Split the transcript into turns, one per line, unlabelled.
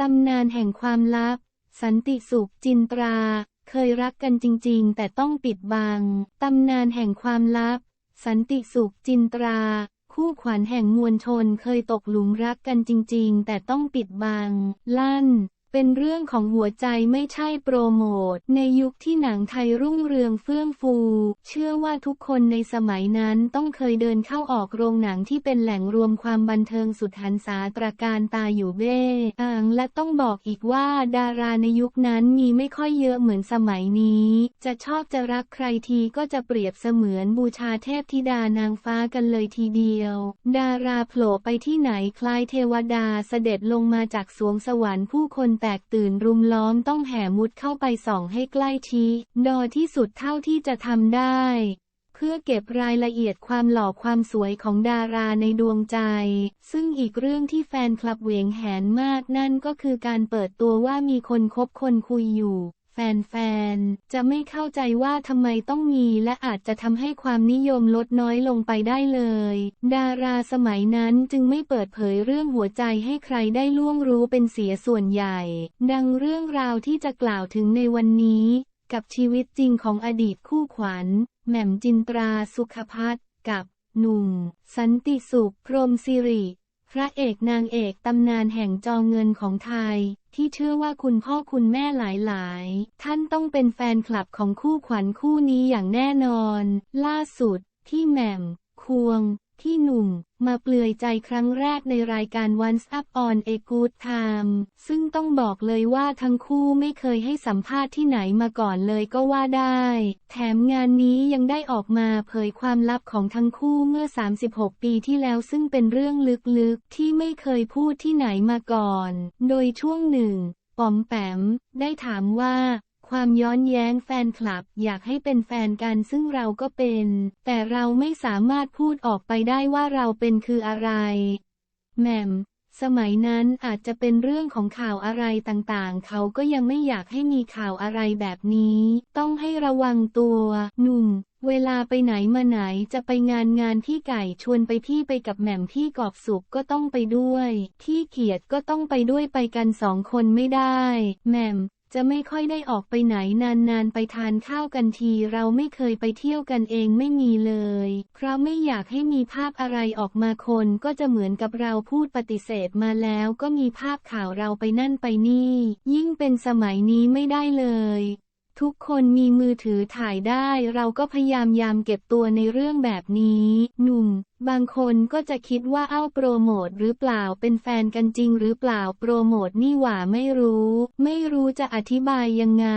ตำนานแห่งความลับ สันติสุขจินตรา เคยรักกันจริง ๆ แต่ต้องปิดบัง ตำนานแห่งความลับ สันติสุขจินตรา คู่ขวัญแห่งมวลชนเคยตกหลุมรักกันจริง ๆ แต่ต้องปิดบัง ลั่น เป็นเรื่องของหัวใจไม่ใช่โปรโมท ในยุคที่หนังไทยรุ่งเรืองเฟื่องฟู เชื่อว่าทุกคนในสมัยนั้นต้องเคยเดินเข้าออกโรงหนังที่เป็นแหล่งรวมความบันเทิงสุดหันษาตระการตาอยู่เบ้อ่างและต้องบอกอีกว่าดาราในยุคนั้นมีไม่ค่อยเยอะเหมือนสมัยนี้ จะชอบจะรักใครทีก็จะเปรียบเสมือนบูชาเทพธิดานางฟ้ากันเลยทีเดียว ดาราโผล่ไปที่ไหนคล้ายเทวดาเสด็จลงมาจากสวงสวรรค์ผู้คนแตกตื่นรุมล้อมต้องแห่มุดเข้าไปส่องให้ใกล้ทีดอที่สุดเท่าที่จะทำได้ เพื่อเก็บรายละเอียดความหล่อความสวยของดาราในดวงใจ ซึ่งอีกเรื่องที่แฟนคลับเหวงแหนมากนั่นก็คือการเปิดตัวว่ามีคนคบคนคุยอยู่ แฟนๆ จะไม่เข้าใจว่าทำไมต้องมีและอาจจะทำให้ความนิยมลดน้อยลงไปได้เลย ดาราสมัยนั้นจึงไม่เปิดเผยเรื่องหัวใจให้ใครได้ล่วงรู้เป็นเสียส่วนใหญ่ ดังเรื่องราวที่จะกล่าวถึงในวันนี้ กับชีวิตจริงของอดีตคู่ขวัญแหม่มจินตราสุขพัฒน์กับหนุ่ม สันติสุขพรหมสิริ พระเอกนางเอกตำนานแห่งจอเงินของไทย ที่เชื่อว่าคุณพ่อคุณแม่หลายๆ ท่านต้องเป็นแฟนคลับของคู่ขวัญคู่นี้อย่างแน่นอน ล่าสุด ที่แหม่ม ควง ที่หนุ่มมาเปลือยใจครั้งแรกในรายการ Once Up on a Good Time ซึ่งต้องบอกเลยว่าทั้งคู่ไม่เคยให้สัมภาษณ์ที่ไหนมาก่อนเลยก็ว่าได้ แถมงานนี้ยังได้ออกมาเผยความลับของทั้งคู่เมื่อ 36 ปีที่แล้วซึ่งเป็นเรื่องลึกๆ ที่ไม่เคยพูดที่ไหนมาก่อน โดยช่วงหนึ่งปอมแปม ได้ถามว่า ความย้อนแย้งแฟนคลับอยากให้เป็นแฟนกันซึ่งเราก็เป็น แต่เราไม่สามารถพูดออกไปได้ว่าเราเป็นคืออะไรแหม่มสมัยนั้นอาจจะเป็นเรื่องของข่าวอะไรต่างๆ เขาก็ยังไม่อยากให้มีข่าวอะไรแบบนี้ ต้องให้ระวังตัว หนุ่ม เวลาไปไหนมาไหนจะไปงานงานพี่ไก่ชวนไปพี่ไปกับแหม่มพี่กอบสุขก็ต้องไปด้วยพี่เกียรติก็ต้องไปด้วยไปกันสองคนไม่ได้ แหม่ม จะไม่ค่อยได้ออกไปไหนนานๆ ไปทานข้าวกันที เราไม่เคยไปเที่ยวกันเองไม่มีเลย เพราะไม่อยากให้มีภาพอะไรออกมาคนก็จะเหมือนกับเราพูดปฏิเสธมาแล้วก็มีภาพข่าวเราไปนั่นไปนี่ ยิ่งเป็นสมัยนี้ไม่ได้เลย ทุกคนมีมือถือถ่ายได้ เราก็พยายามยามเก็บตัวในเรื่องแบบนี้ หนุ่ม บางคนก็จะคิดว่าเอ้าโปรโมทหรือเปล่าเป็นแฟนกันจริงหรือเปล่าโปรโมทนี่หว่าไม่รู้ ไม่รู้จะอธิบายยังไง